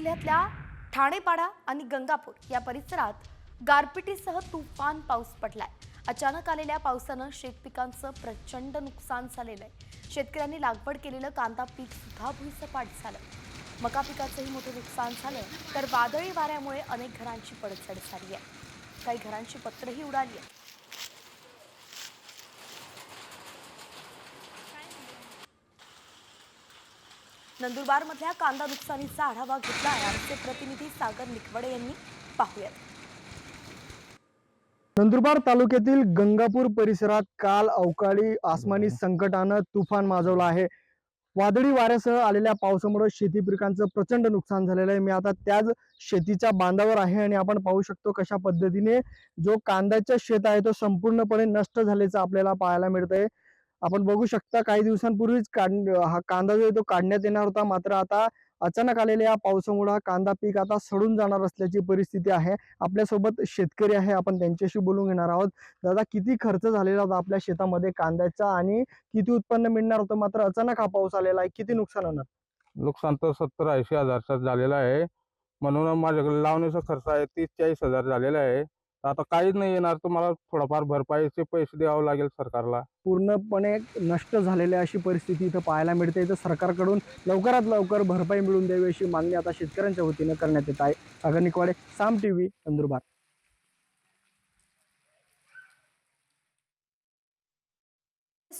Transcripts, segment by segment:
जिल्ह्यातल्या ठाणेपाडा आणि गंगापूर या परिसरात गारपिटीसह तुफान पाऊस पडलाय. अचानक आलेल्या पावसानं शेतपिकांचं प्रचंड नुकसान झालेलं आहे. शेतकऱ्यांनी लागवड केलेलं कांदा पीक सुद्धा भुईसपाट झालं. मका पिकाचंही मोठं नुकसान झालं तर वादळी वाऱ्यामुळे अनेक घरांची पडझड झाली आहे. काही घरांची पत्रही उडाली आहेत. नंदुरबारमधल्या कांदा नुकसानीचा आढावा घेतला आहे. आमचे प्रतिनिधी सागर निकवडे यांनी पाहूयात. नंदुरबार तालुक्यातील गंगापूर परिसरात काल अवकाळी आसमानी संकटानं तुफान माजवलं आहे. वादळी वाऱ्यासह आलेल्या पावसामुळे शेती पिकांचं प्रचंड नुकसान झालेलं आहे. मी आता त्याच शेतीच्या बांधावर आहे आणि आपण पाहू शकतो कशा पद्धतीने जो कांद्याचा शेत आहे तो संपूर्णपणे नष्ट झाल्याचं आपल्याला पाहायला मिळतंय. आपण बघू शकता काही दिवसांपूर्वीच काढ हा कांदा जो आहे तो काढण्यात येणार होता. मात्र आता अचानक आलेल्या या पावसामुळे हा कांदा पीक आता सडून जाणार असल्याची परिस्थिती आहे. आपल्यासोबत शेतकरी आहे. आपण त्यांच्याशी बोलून घेणार आहोत. दादा किती खर्च झालेला होता आपल्या शेतामध्ये कांद्याचा आणि किती उत्पन्न मिळणार होतं? मात्र अचानक हा पाऊस आलेला आहे. किती नुकसान होणार? नुकसान तर सत्तर ऐंशी हजारचा झालेला आहे. म्हणून माझ्याकडे लावण्याचा खर्च आहे. तीस चाळीस हजार झालेला आहे. आता काहीच नाही येणार. तर मला थोडाफार भरपाईचे पैसे द्यावं लागेल सरकारला. पूर्णपणे नष्ट झालेल्या अशी परिस्थिती इथं पाहायला मिळते. तर सरकारकडून लवकरात लवकर भरपाई मिळून द्यावी अशी मागणी आता शेतकऱ्यांच्या वतीनं करण्यात येत आहे. सागर निकवाडे साम टीव्ही नंदुरबार.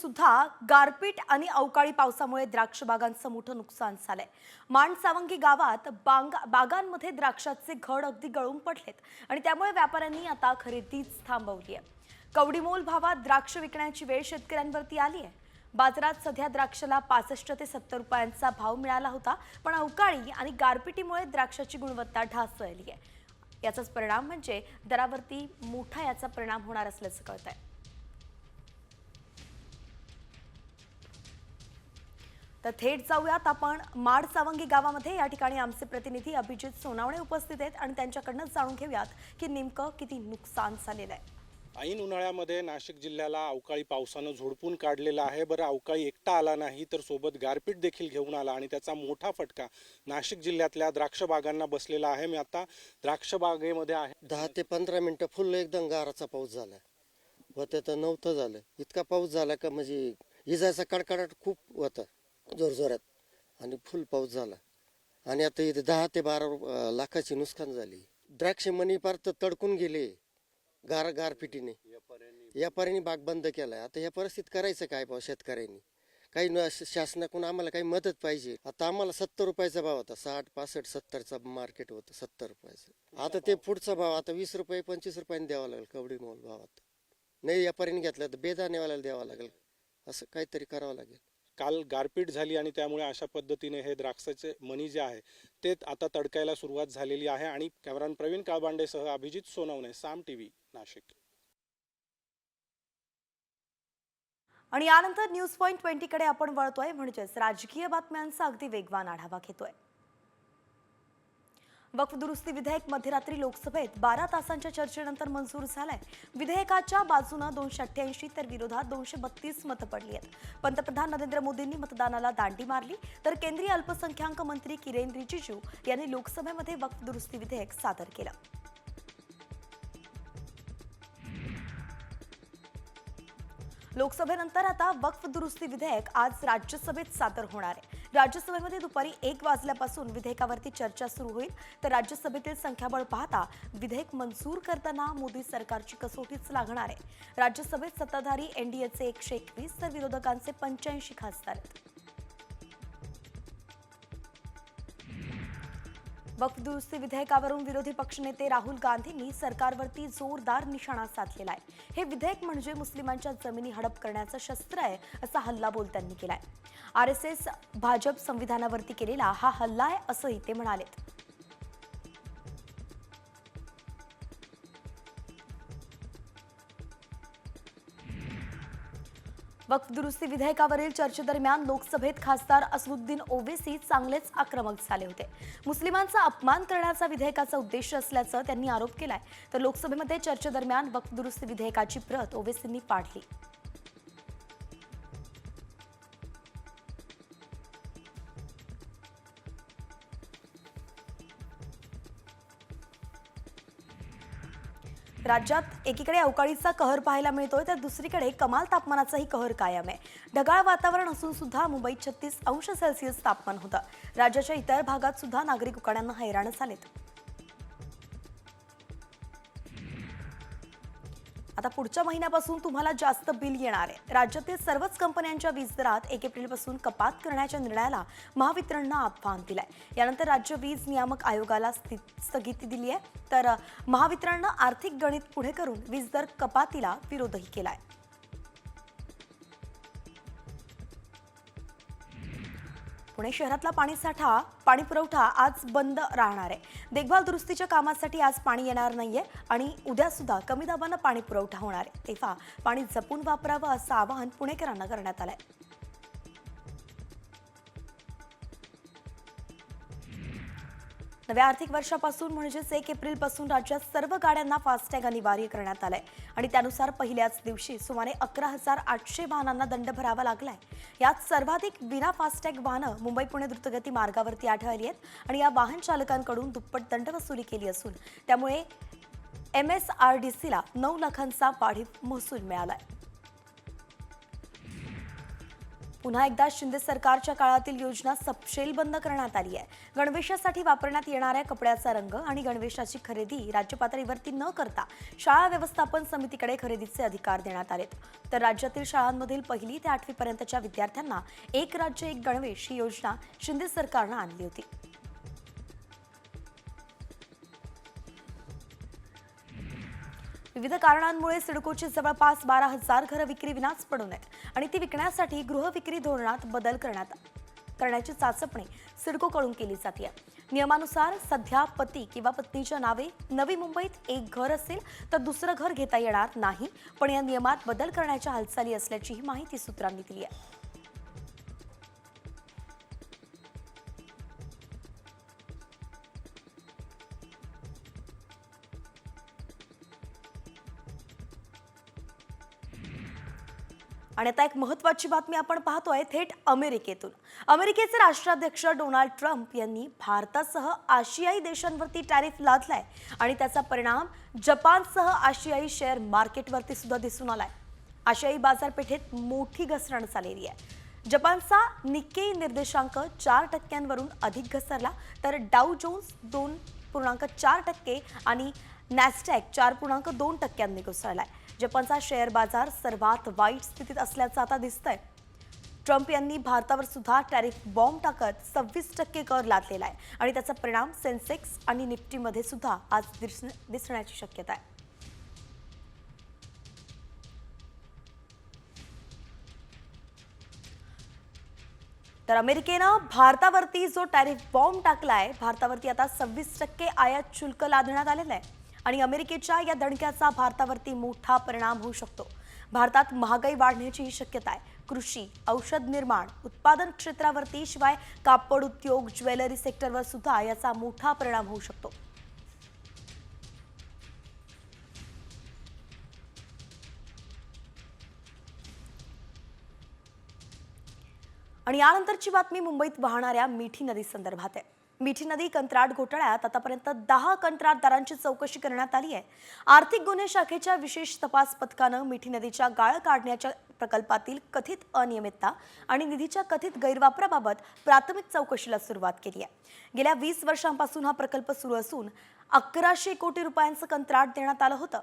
सुद्धा गारपीट आणि अवकाळी पावसामुळे द्राक्ष बागांचं मोठं नुकसान झालंय. माणसावंगी गावात बांग बागांमध्ये द्राक्षाचे घड अगदी गळून पडलेत आणि त्यामुळे व्यापाऱ्यांनी आता खरेदीच थांबवली आहे कवडीमोल भावात द्राक्ष विकण्याची वेळ शेतकऱ्यांवरती आली आहे बाजारात सध्या द्राक्षाला पासष्ट ते सत्तर रुपयांचा भाव मिळाला होता पण अवकाळी आणि गारपिटीमुळे द्राक्षाची गुणवत्ता ढासळली आहे याचाच परिणाम म्हणजे दरावरती मोठा याचा परिणाम होणार असल्याचं कळत आहे तर थेट जाऊयात आपण माड सावंगी गावामध्ये. या ठिकाणी आमचे प्रतिनिधी अभिजित सोनावणे उपस्थित आहेत आणि त्यांच्याकडनं जाणून घेऊयात की नेमकं किती नुकसान झालेलं आहे. ऐन उन्हाळ्यामध्ये नाशिक जिल्ह्याला अवकाळी पावसानं झोडपून काढलेलं आहे. बरं अवकाळी एकटा आला नाही तर सोबत गारपीट देखील घेऊन आला आणि त्याचा मोठा फटका नाशिक जिल्ह्यातल्या द्राक्ष बागांना बसलेला आहे. मी आता द्राक्ष बागेमध्ये आहे. दहा ते पंधरा मिनिटं फुल एकदम गाराचा पाऊस झाला व त्याचं नव्हतं झालं. इतका पाऊस झाला का म्हणजे इजायचा कडकडाट खूप होता. जोरजोरात. आणि फुल पाऊस झाला. आणि आता इथे दहा ते बारा अं, लाखाची नुकसान झाली. द्राक्ष मनी पार तर तडकून गेले. गार गारपिटीने व्यापाऱ्यांनी बाग बंद केलाय. आता या परिस्थितीत करायचं काय पाव शेतकऱ्यांनी? काही न शासनाकडून आम्हाला काही मदत पाहिजे. आता आम्हाला सत्तर रुपयाचा भाव होता. साठ पासष्ट सत्तरचा मार्केट होतं सत्तर रुपयाचा. आता ते पुढचा भाव आता वीस रुपये पंचवीस रुपयाने द्यावा लागेल कवडी मोल भावात. नाही व्यापाऱ्यांनी घेतला तर बेदानेवाल्याला द्यावा लागेल. असं काहीतरी करावं लागेल. काल गारपीट झाली आणि त्यामुळे अशा पद्धतीने हे द्राक्षाचे मणी जे आहे ते आता तडकायला सुरुवात झालेली आहे. आणि कॅमेरान प्रवीण काळबांडेसह अभिजित सोनवणे साम टी व्ही नाशिक. आणि यानंतर न्यूज पॉईंट ट्वेंटीकडे आपण वळतोय. म्हणजेच राजकीय बातम्यांचा अगदी वेगवान आढावा घेतोय. वक्फ दुरुस्ती विधेयक मध्यरात्री लोकसभेत बारा तासांच्या चर्चेनंतर मंजूर झालंय. विधेयकाच्या बाजूनं दोनशे अठ्ठ्याऐंशी तर विरोधात दोनशे बत्तीस मतं पडली आहेत. पंतप्रधान नरेंद्र मोदींनी मतदानाला दांडी मारली तर केंद्रीय अल्पसंख्याक मंत्री किरेन रिजिजू यांनी लोकसभेमध्ये वक्फ दुरुस्ती विधेयक सादर केलं. लोकसभेनंतर आता वक्फ दुरुस्ती विधेयक आज राज्यसभेत सादर होणार आहे. राज्यसभेमध्ये दुपारी एक वाजल्यापासून विधेयकावरती चर्चा सुरू होईल. तर राज्यसभेतील संख्याबळ पाहता विधेयक मंजूर करताना मोदी सरकारची कसोटीच लागणार आहे. राज्यसभेत सत्ताधारी एनडीएचे एकशे एकवीस तर विरोधकांचे पंच्याऐंशी खासदार आहेत. वक्फ दुरुस्ती विधेयकावरून विरोधी पक्षनेते राहुल गांधींनी सरकारवरती जोरदार निशाणा साधलेला आहे. हे विधेयक म्हणजे मुस्लिमांच्या जमिनी हडप करण्याचं शस्त्र आहे असा हल्लाबोल त्यांनी केलाय. आर एस एस भाजप संविधानावरती केलेला हा हल्ला आहे असंही ते म्हणालेत. वक्फ दुरुस्ती विधेयकावरील चर्चेदरम्यान लोकसभेत खासदार असदुद्दीन ओवेसी चांगलेच आक्रमक झाले होते. मुस्लिमांचा अपमान करण्याचा विधेयकाचा उद्देश असल्याचं त्यांनी आरोप केलाय. तर लोकसभेमध्ये चर्चेदरम्यान वक्फ दुरुस्ती विधेयकाची प्रत ओवेसींनी पाडली. राज्यात एकीकडे अवकाळीचा कहर पाहायला मिळतोय तर दुसरीकडे कमाल तापमानाचाही कहर कायम आहे. ढगाळ वातावरण असून सुद्धा मुंबईत छत्तीस अंश सेल्सिअस तापमान होतं. राज्याच्या इतर भागात सुद्धा नागरिक उकाड्यांना हैराण झालेत आता पुढच्या महिन्यापासून तुम्हाला जास्त बिल येणार आहे. राज्यातील सर्वच कंपन्यांच्या वीज दरात एक एप्रिलपासून कपात करण्याच्या निर्णयाला महावितरणनं आव्हान दिलंय. यानंतर राज्य वीज नियामक आयोगाला स्थगिती दिली आहे. तर महावितरणनं आर्थिक गणित पुढे करून वीज दर कपातीला विरोधही केलाय. पुणे शहरातला पाणीसाठा पाणी पुरवठा आज बंद राहणार आहे. देखभाल दुरुस्तीच्या कामासाठी आज पाणी येणार नाहीये आणि उद्या सुद्धा कमी दाबानं पाणी पुरवठा होणार आहे. तेव्हा पाणी जपून वापरावं असं आवाहन पुणेकरांना करण्यात आलंय. नव्या आर्थिक वर्षापासून म्हणजेच एक एप्रिलपासून राज्यात सर्व गाड्यांना फास्टॅग अनिवार्य करण्यात आलाय. आणि त्यानुसार पहिल्याच दिवशी सुमारे अकरा हजार आठशे वाहनांना दंड भरावा लागलाय. यात सर्वाधिक विना फास्टॅग वाहनं मुंबई पुणे द्रुतगती मार्गावरती आढळली आहेत आणि या वाहन चालकांकडून दुप्पट दंड वसुली केली असून त्यामुळे एम एस आर डी सीला नऊ लाखांचा वाढीव महसूल मिळालाय. पुन्हा एकदा शिंदे सरकारच्या काळातील योजना सपशेल बंद करण्यात आली आहे. गणवेशासाठी वापरण्यात येणाऱ्या कपड्याचा रंग आणि गणवेशाची खरेदी राज्य पातळीवरती न करता शाळा व्यवस्थापन समितीकडे खरेदीचे अधिकार देण्यात आलेत. तर राज्यातील शाळांमधील पहिली ते आठवी पर्यंतच्या विद्यार्थ्यांना एक राज्य एक गणवेश ही योजना शिंदे सरकारनं आणली होती. विविध कारणांमुळे सिडकोची जवळपास बारा हजार घरं विक्री विनाच पडून आहेत. आणि ती विकण्यासाठी गृहविक्री धोरणात बदल करण्यात करण्याची चाचपणी सिडकोकडून केली जाते नियमानुसार सध्या पती किंवा पत्नीच्या नावे नवी मुंबईत एक घर असेल तर दुसरं घर घेता येणार नाही पण या नियमात बदल करण्याच्या हालचाली असल्याचीही माहिती सूत्रांनी दिली आहे. आणि आता एक महत्वाची बातमी आपण पाहतोय थेट अमेरिकेतून. अमेरिकेचे राष्ट्राध्यक्ष डोनाल्ड ट्रम्प यांनी भारतासह आशियाई देशांवरती टॅरिफ लादलाय आणि त्याचा परिणाम जपानसह आशियाई शेअर मार्केटवरती सुद्धा दिसून आलाय. आशियाई बाजारपेठेत मोठी घसरण झालेली आहे. जपानचा निके निर्देशांक चार टक्क्यांवरून अधिक घसरला तर डाऊ जोन्स दोन पूर्णांक चार टक्के आणि नॅस्टॅक चार पूर्णांक दोन टक्क्यांनी घसरलाय. जपानचा शेअर बाजार सर्वात वाईट स्थितीत असल्याचं आता दिसतंय. ट्रम्प यांनी भारतावर सुद्धा टॅरिफ बॉम्ब टाकत सव्वीस टक्के कर लादलेला आहे आणि त्याचा परिणाम सेन्सेक्स आणि निफ्टीमध्ये सुद्धा आज दिस- दिसण्याची शक्यता आहे. तर अमेरिकेनं भारतावरती जो टॅरिफ बॉम्ब टाकलाय भारतावरती आता सव्वीस टक्के आयात शुल्क लादण्यात आलेलं आहे. आणि अमेरिकेच्या या दणक्याचा भारतावरती मोठा परिणाम होऊ शकतो. भारतात महागाई वाढण्याचीही शक्यता आहे. कृषी औषध निर्माण उत्पादन क्षेत्रावरती शिवाय कापड उद्योग ज्वेलरी सेक्टरवर सुद्धा याचा मोठा परिणाम होऊ शकतो. आणि यानंतरची बातमी मुंबईत वाहणाऱ्या मिठी नदी संदर्भात आहे. मिठी नदी कंत्राट घोटाळ्यात आतापर्यंत दहा कंत्राटदारांची चौकशी करण्यात आली आहे. आर्थिक गुन्हे शाखेच्या विशेष तपास पथकानं मिठी नदीच्या गाळ काढण्याच्या प्रकल्पातील कथित अनियमितता आणि निधीच्या कथित गैरवापराबाबत प्राथमिक चौकशीला सुरुवात केली आहे. गेल्या वीस वर्षांपासून हा प्रकल्प सुरू असून अकराशे कोटी रुपयांचं कंत्राट देण्यात आलं होतं.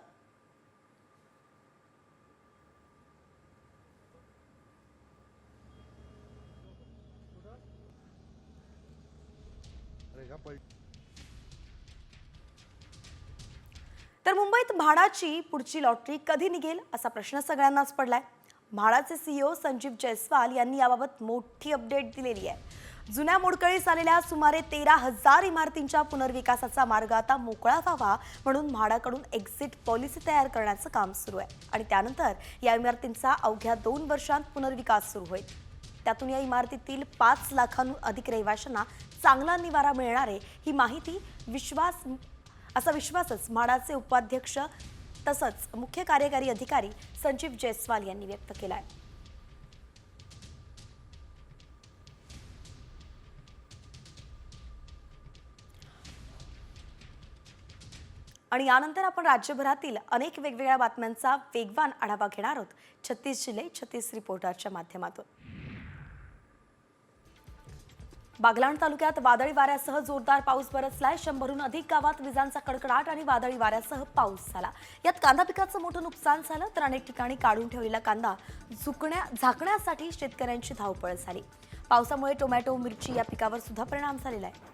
तर मुंबईत म्हाडाची पुढची लॉटरी कधी निघेल असा प्रश्न सगळ्यांनाच पडलाय. म्हाडाचे सीईओ संजीव जयस्वाल यांनी याबाबत मोठी अपडेट दिलेली आहे. जुन्या मोडकळीस आलेल्या सुमारे तेरा हजार इमारतींच्या पुनर्विकासाचा मार्ग आता मोकळा व्हावा म्हणून म्हाडाकडून एक्झिट पॉलिसी तयार करण्याचं काम सुरू आहे. आणि त्यानंतर या इमारतींचा अवघ्या दोन वर्षांत पुनर्विकास सुरू होईल. त्यातून या इमारतीतील पाच लाखांहून अधिक रहिवाशांना चांगला निवारा मिळणार आहे ही माहिती विश्वास असा विश्वासच म्हाडाचे उपाध्यक्ष तसंच मुख्य कार्यकारी अधिकारी संजीव जयस्वाल यांनी व्यक्त केला आहे आणि यानंतर आपण राज्यभरातील अनेक वेगवेगळ्या बातम्यांचा वेगवान आढावा घेणार आहोत. छत्तीस जिल्हे छत्तीस रिपोर्टरच्या माध्यमातून. बागलाण तालुक्यात वादळी वाऱ्यासह जोरदार पाऊस बरसलाय. शंभरहून अधिक गावात विजांचा कडकडाट आणि वादळी वाऱ्यासह पाऊस झाला. यात कांदा पिकाचं मोठं नुकसान झालं तर अनेक ठिकाणी काढून ठेवलेला कांदा झुकण्या झाकण्यासाठी शेतकऱ्यांची धावपळ झाली. पावसामुळे टोमॅटो मिरची या पिकावर सुद्धा परिणाम झालेला आहे.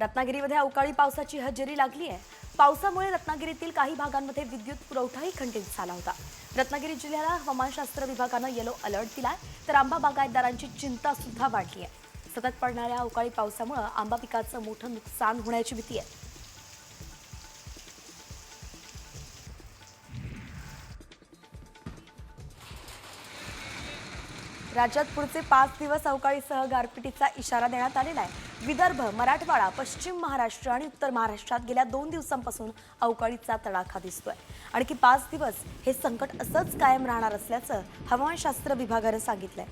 रत्नागिरीमध्ये अवकाळी पावसाची हजेरी लागली आहे. पावसामुळे रत्नागिरीतील काही भागांमध्ये विद्युत पुरवठाही खंडित झाला होता. रत्नागिरी जिल्ह्याला हवामानशास्त्र विभागानं येलो अलर्ट दिलाय. तर आंबा बागायतदारांची चिंता सुद्धा वाढली आहे. सतत पडणाऱ्या अवकाळी पावसामुळे आंबा पिकाचं मोठं नुकसान होण्याची भीती आहे. राज्यात पुढचे पाच दिवस अवकाळीसह गारपिटीचा इशारा देण्यात आलेला आहे. विदर्भ मराठवाडा पश्चिम महाराष्ट्र आणि उत्तर महाराष्ट्रात गेल्या दोन दिवसांपासून अवकाळीचा तडाखा दिसतोय. आणखी पाच दिवस हे संकट असंच कायम राहणार असल्याचं हवामानशास्त्र विभागानं सांगितलंय.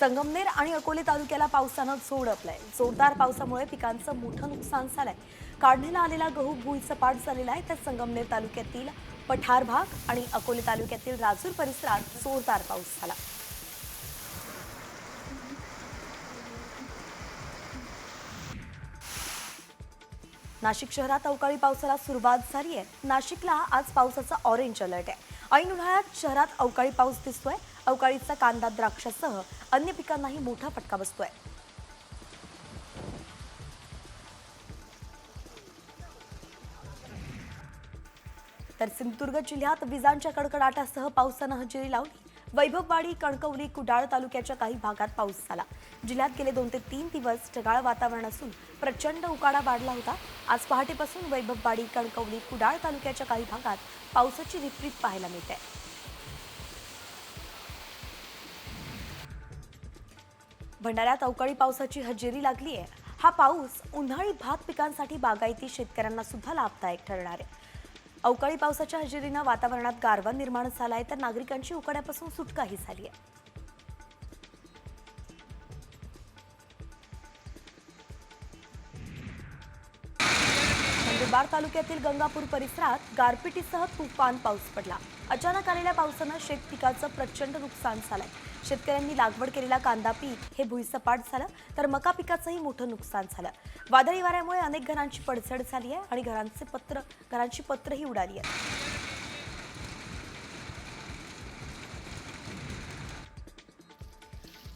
संगमनेर आणि अकोले तालुक्याला पावसानं झोडपलंय जोरदार पावसामुळे पिकांचं मोठं नुकसान झालंय. काढणीला आलेला गहू भुईसपाट झालेला आहे. तर संगमनेर तालुक्यातील पठार भाग आणि अकोले तालुक्यातील राजूर परिसरात जोरदार पाऊस झाला. नाशिक शहरात अवकाळी पावसाला सुरुवात झाली आहे. नाशिकला आज पावसाचा ऑरेंज अलर्ट आहे. ऐन उन्हाळ्यात शहरात अवकाळी पाऊस दिसतोय. अवकाळीचा कांदा द्राक्षासह अन्य पिकांनाही मोठा फटका बसतोय. तर सिंधुदुर्ग जिल्ह्यात विजांच्या कडकडाटासह पावसानं हजेरी लावली. वैभववाडी कणकवली कुडाळ तालुक्याच्या काही भागात पाऊस झाला. जिल्ह्यात गेले दोन ते तीन दिवस ढगाळ वातावरण असून प्रचंड उकाडा वाढला होता. आज पहाटेपासून वैभववाडी कणकवली कुडाळ तालुक्याच्या काही भागात पावसाची विपरीत पाहायला मिळते. भंडाऱ्यात अवकाळी पावसाची हजेरी लागली आहे हा पाऊस उन्हाळी भात पिकांसाठी बागायती शेतकऱ्यांना सुद्धा लाभदायक ठरणार आहे. अवकाळी पावसाच्या हजेरीनं वातावरणात गारवा निर्माण झालाय तर नागरिकांची उकाड्यापासून सुटकाही झाली आहे. नंदुरबार तालुक्यातील गंगापूर परिसरात गारपिटीसह तुफान पाऊस पडला. अचानक आलेल्या पावसानं शेत पिकाचं प्रचंड नुकसान झालंय. शेतकऱ्यांनी लागवड केलेला कांदा पीक हे भुईसपाट झालं तर मका पिकाचंही मोठं नुकसान झालं. वादळी वाऱ्यामुळे अनेक घरांची पडझड झाली आहे आणि घरांचे पत्र घरांची पत्रही उडाली आहेत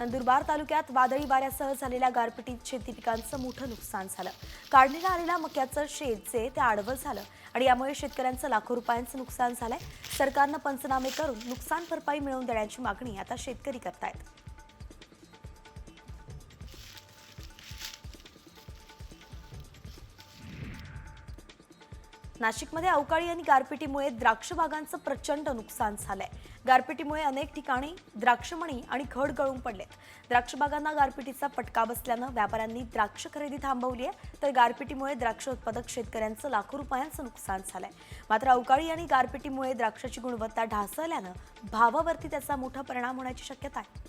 नंदुरबार तालुक्यात वादळी वाऱ्यासह झालेल्या गारपिटीत शेती पिकांचं मोठं नुकसान झालं. काढणीला आलेल्या मक्याचं शेत जे ते आडवं झालं आणि यामुळे शेतकऱ्यांचं लाखो रुपयांचं नुकसान झालंय. सरकारनं पंचनामे करून नुकसान भरपाई मिळवून देण्याची मागणी आता शेतकरी करतायत. नाशिकमध्ये अवकाळी आणि गारपिटीमुळे द्राक्ष बागांचं प्रचंड नुकसान झालंय. गारपिटीमुळे अनेक ठिकाणी द्राक्षमणी आणि घड गळून पडलेत. द्राक्षबागांना गारपिटीचा फटका बसल्यानं व्यापाऱ्यांनी द्राक्ष खरेदी थांबवली आहे तर गारपिटीमुळे द्राक्ष उत्पादक शेतकऱ्यांचं लाखो रुपयांचं नुकसान झालंय. मात्र अवकाळी आणि गारपिटीमुळे द्राक्षाची गुणवत्ता ढासळल्यानं भावावरती त्याचा मोठा परिणाम होण्याची शक्यता आहे.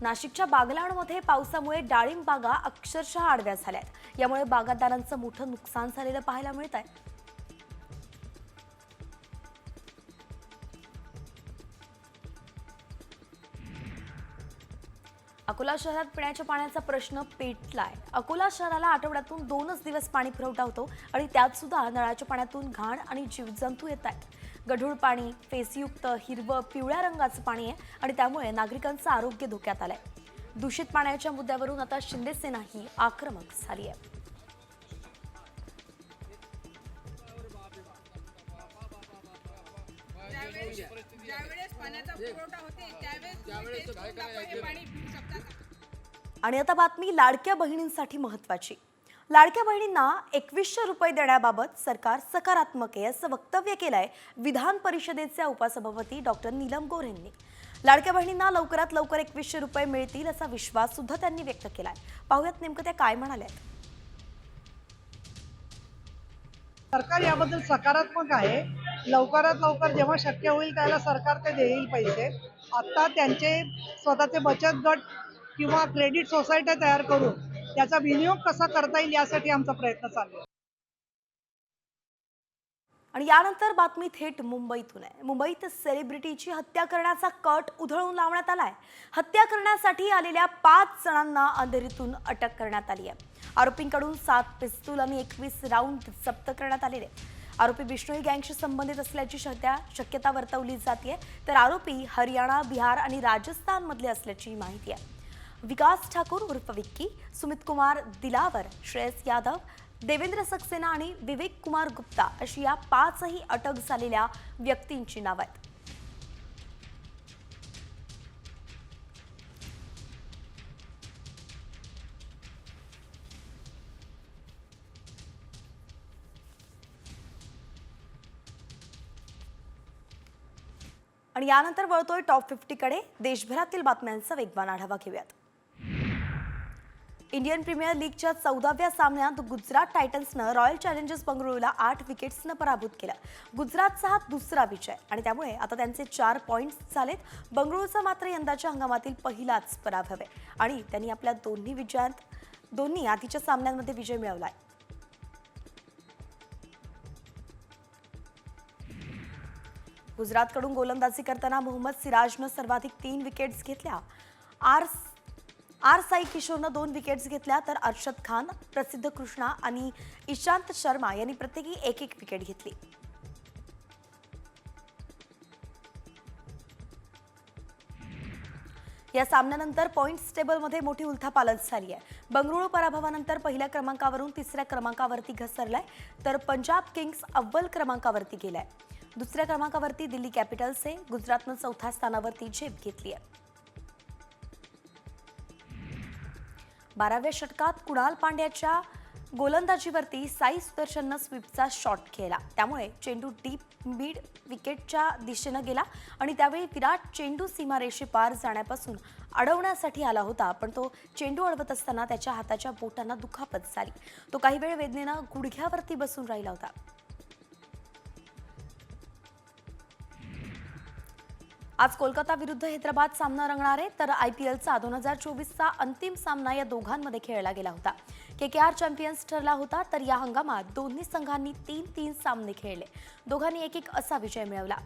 नाशिकच्या बागलाणमध्ये पावसामुळे डाळिंब बागा अक्षरशः आडव्या झाल्यात. यामुळे बागायतदारांचं मोठं नुकसान झालेलं पाहायला मिळत आहे. अकोला शहरात पिण्याच्या पाण्याचा प्रश्न पेटलाय. अकोला शहराला आठवड्यातून दोनच दिवस पाणी पुरवठा होतो आणि त्यात सुद्धा नळाच्या पाण्यातून घाण आणि जीवजंतू येत आहेत. गढूळ पाणी फेसयुक्त हिरवं पिवळ्या रंगाचं पाणी आहे आणि त्यामुळे नागरिकांचं आरोग्य धोक्यात आलंय. दूषित पाण्याच्या मुद्द्यावरून आता शिंदे सेनाही आक्रमक झाली आहे. हे? आणि आता बातमी लाडक्या बहिणींसाठी महत्वाची लाडक्या बहिणींना एकवीसशे रुपये देण्याबाबत सरकार सकारात्मक आहे असं वक्तव्य केलंय विधान परिषदेचे उपसभापती डॉक्टर नीलम गोर यांनी. लाडक्या बहिणींना लवकरात लवकर एकवीसशे रुपये मिळतील असा विश्वास सुद्धा त्यांनी व्यक्त केलाय. पाहुयात नेमकं त्या काय म्हणाल्या सरकार याबद्दल सकारात्मक आहे. लवकरात लवकर जेव्हा शक्य होईल त्याला सरकार ते देईल पैसे. आता त्यांचे स्वतःचे बचत गट किंवा क्रेडिट सोसायट्या तयार करून त्याचा विनियोग कसा करता येईल यासाठी आमचा प्रयत्न चालू आहे. आणि यानंतर बातमी थेट मुंबईतून आहे. मुंबईत सेलिब्रिटीची हत्या करण्याचा कट उधळून लावण्यात आलाय. हत्या करण्यासाठी आलेल्या पाच जणांना अंधेरीतून अटक करण्यात आली आहे. आरोपींकडून सात पिस्तूल आणि एकवीस राऊंड जप्त करण्यात आलेले आरोपी बिष्णोई गँगशी संबंधित असल्याची सध्या शक्यता वर्तवली जाते तर आरोपी हरियाणा बिहार आणि राजस्थान मधले असल्याची माहिती आहे. विकास ठाकूर उर्फ विक्की सुमित कुमार दिलावर श्रेयस यादव देवेंद्र सक्सेना आणि विवेक कुमार गुप्ता अशी या पाचही अटक झालेल्या व्यक्तींची नावं आहेत. आणि यानंतर वळतोय टॉप फिफ्टीकडे. देशभरातील बातम्यांचा वेगवान आढावा घेऊयात. इंडियन प्रीमियर लीगच्या चौदाव्या सामन्यात गुजरात टायटन्सनं रॉयल चॅलेंजर्स बंगळुरूला आठ विकेट्सनं पराभूत केलं. गुजरातचा हा दुसरा विजय आणि त्यामुळे आता त्यांचे चार पॉईंट्स झालेत. बंगळुरूचा मात्र यंदाच्या हंगामातील पहिलाच पराभव आहे. आणि त्यांनी आपल्या दोन्ही विजयात दोन्ही आधीच्या सामन्यांमध्ये विजय मिळवलाय. गुजरातकडून गोलंदाजी करताना मोहम्मद सिराजनं सर्वाधिक तीन विकेट्स घेतल्या. आर आर साई किशोरनं दोन विकेट्स घेतल्या तर अर्षद खान प्रसिद्ध कृष्णा आणि इशांत शर्मा यांनी प्रत्येकी एक एक विकेट घेतली. या सामन्यानंतर पॉईंट्स टेबलमध्ये मोठी उलथापालच झाली आहे. बंगळुरू पराभवानंतर पहिल्या क्रमांकावरून तिसऱ्या क्रमांकावरती घसरलाय तर पंजाब किंग्स अव्वल क्रमांकावरती गेलाय. दुसऱ्या क्रमांकावरती दिल्ली कॅपिटल्सने गुजरातनं चौथ्या स्थानावरती झेप घेतली आहे. बाराव्या षटकात कुणाल पांड्याच्या गोलंदाजीवरती साई सुदर्शननं स्वीपचा शॉट खेळला त्यामुळे चेंडू डीप मिड विकेटच्या दिशेनं गेला आणि त्यावेळी विराट चेंडू सीमारेषे पार जाण्यापासून अडवण्यासाठी आला होता पण तो चेंडू अडवत असताना त्याच्या हाताच्या बोटांना दुखापत झाली. तो काही वेळ वेदनेनं गुडघ्यावरती बसून राहिला होता. आज कोलकाता विरुद्ध हैदराबाद सामना रंगणार आहे तर आय पी एलचा दोन हजार चोवीसचा अंतिम सामना या दोघांमध्ये खेळला गेला होता. के के आर चॅम्पियन्स ठरला होता तर या हंगामात दोन्ही संघांनी तीन तीन सामने खेळले. दोघांनी एक एक असा विजय मिळवला.